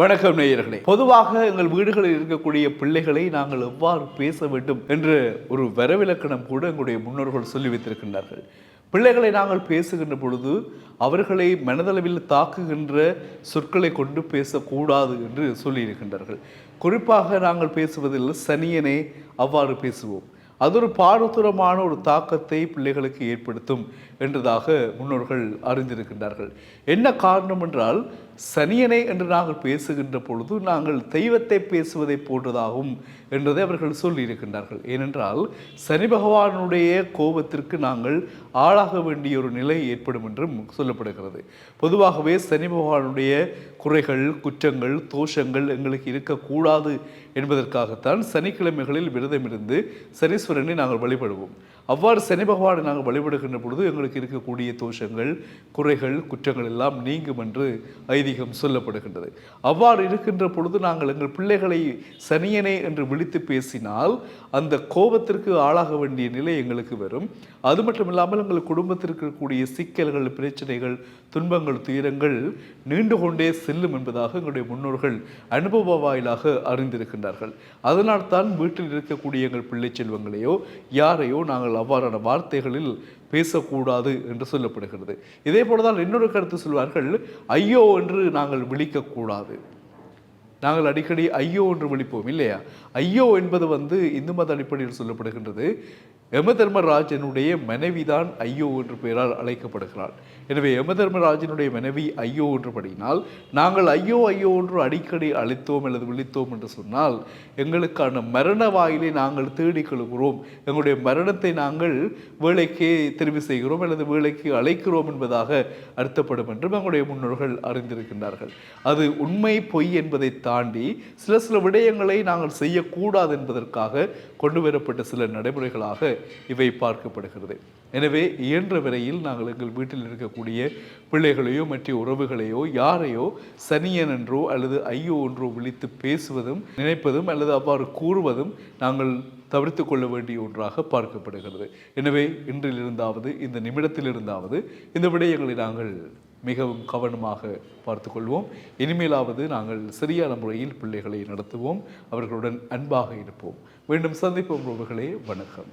வணக்கம் நேயர்களே. பொதுவாக எங்கள் வீடுகளில் இருக்கக்கூடிய பிள்ளைகளை நாங்கள் எவ்வாறு பேச வேண்டும் என்று ஒரு வரவிலக்கணம் கூட எங்களுடைய முன்னோர்கள் சொல்லி வைத்திருக்கின்றார்கள் பிள்ளைகளை நாங்கள் பேசுகின்ற பொழுது அவர்களை மனதளவில் தாக்குகின்ற சொற்களை கொண்டு பேசக்கூடாது என்று சொல்லியிருக்கின்றார்கள். குறிப்பாக நாங்கள் பேசுவதில் சனியனே அவ்வாறு பேசுவோம். அது ஒரு பாரதூரமான ஒரு தாக்கத்தை பிள்ளைகளுக்கு ஏற்படுத்தும் என்றதாக முன்னோர்கள் அறிந்திருக்கின்றார்கள். என்ன காரணம் என்றால் சனியனை என்று நாங்கள் பேசுகின்ற பொழுது நாங்கள் தெய்வத்தை பேசுவதை போன்றதாகும் என்றதை அவர்கள் சொல்லியிருக்கின்றார்கள். ஏனென்றால் சனி பகவானுடைய கோபத்திற்கு நாங்கள் ஆளாக வேண்டிய ஒரு நிலை ஏற்படும் என்றும் சொல்லப்படுகிறது. பொதுவாகவே சனி பகவானுடைய குறைகள் குற்றங்கள் தோஷங்கள் எங்களுக்கு இருக்கக்கூடாது என்பதற்காகத்தான் சனிக்கிழமைகளில் விரதம் இருந்து ஈஸ்வரனை நாங்கள் வழிபடுவோம். அவ்வாறு சனி பகவானை நாங்கள் வழிபடுகின்ற பொழுது எங்களுக்கு இருக்கக்கூடிய தோஷங்கள் குறைகள் குற்றங்கள் எல்லாம் நீங்கும் என்று ஐதீகம் சொல்லப்படுகின்றது. அவ்வாறு இருக்கின்ற பொழுது நாங்கள் எங்கள் பிள்ளைகளை சனியனே என்று விழித்து பேசினால் அந்த கோபத்திற்கு ஆளாக வேண்டிய நிலை எங்களுக்கு வரும். அது மட்டும் இல்லாமல் எங்கள் குடும்பத்திற்கு இருக்கக்கூடிய சிக்கல்கள் பிரச்சனைகள் துன்பங்கள் துயரங்கள் நீண்டு கொண்டே செல்லும் என்பதாக எங்களுடைய முன்னோர்கள் அனுபவ வாயிலாக அறிந்திருக்கின்றார்கள். அதனால் தான் வீட்டில் இருக்கக்கூடிய எங்கள் பிள்ளை செல்வங்களையோ யாரையோ நாங்கள் அவ்வாறான வார்த்தைகளில் பேசக்கூடாது என்று சொல்லப்படுகிறது. இதே போலதான் இன்னொரு கருத்து சொல்வார்கள் ஐயோ என்று நாங்கள் விழிக்கக்கூடாது. நாங்கள் அடிக்கடி ஐயோ என்று விழிப்போம் இல்லையா? ஐயோ என்பது வந்து இந்து மத அடிப்படையில் சொல்லப்படுகின்றது. யம தர்மராஜனுடைய மனைவிதான் ஐயோ என்று பெயரால் அழைக்கப்படுகிறாள். எனவே யம தர்மராஜனுடைய மனைவி ஐயோ என்று படினால் நாங்கள் ஐயோ ஐயோ என்று அடிக்கடி அழைத்தோம் அல்லது விழித்தோம் என்று சொன்னால் எங்களுக்கான மரண வாயிலை நாங்கள் தேடி கொள்கிறோம். எங்களுடைய மரணத்தை நாங்கள் வேலைக்கு தெரிவு செய்கிறோம் அல்லது வேலைக்கு அழைக்கிறோம் என்பதாக அர்த்தப்படும் என்றும் எங்களுடைய முன்னோர்கள் அறிந்திருக்கின்றார்கள். அது உண்மை பொய் என்பதை தாண்டி சில சில விடயங்களை நாங்கள் செய்யக்கூடாது என்பதற்காக கொண்டு வரப்பட்ட சில நடைமுறைகளாக இவை பார்க்கப்படுகிறது. எனவே இயன்ற வரையில் நாங்கள் எங்கள் வீட்டில் இருக்கக்கூடிய பிள்ளைகளையோ மற்ற உறவுகளையோ யாரையோ சனியன் என்றோ அல்லது ஐயோ என்றோ விழித்து பேசுவதும் நினைப்பதும் அல்லது அவ்வாறு கூறுவதும் நாங்கள் தவிர்த்து கொள்ள வேண்டிய ஒன்றாக பார்க்கப்படுகிறது. எனவே இன்றிலிருந்தாவது இந்த நிமிடத்திலிருந்தாவது இந்த விடயங்களை நாங்கள் மிகவும் கவனமாக பார்த்துக்கொள்வோம். இனிமேலாவது நாங்கள் சரியான முறையில் பிள்ளைகளை நடத்துவோம். அவர்களுடன் அன்பாக இருப்போம். மீண்டும் சந்திப்போம். உறவுகளே வணக்கம்.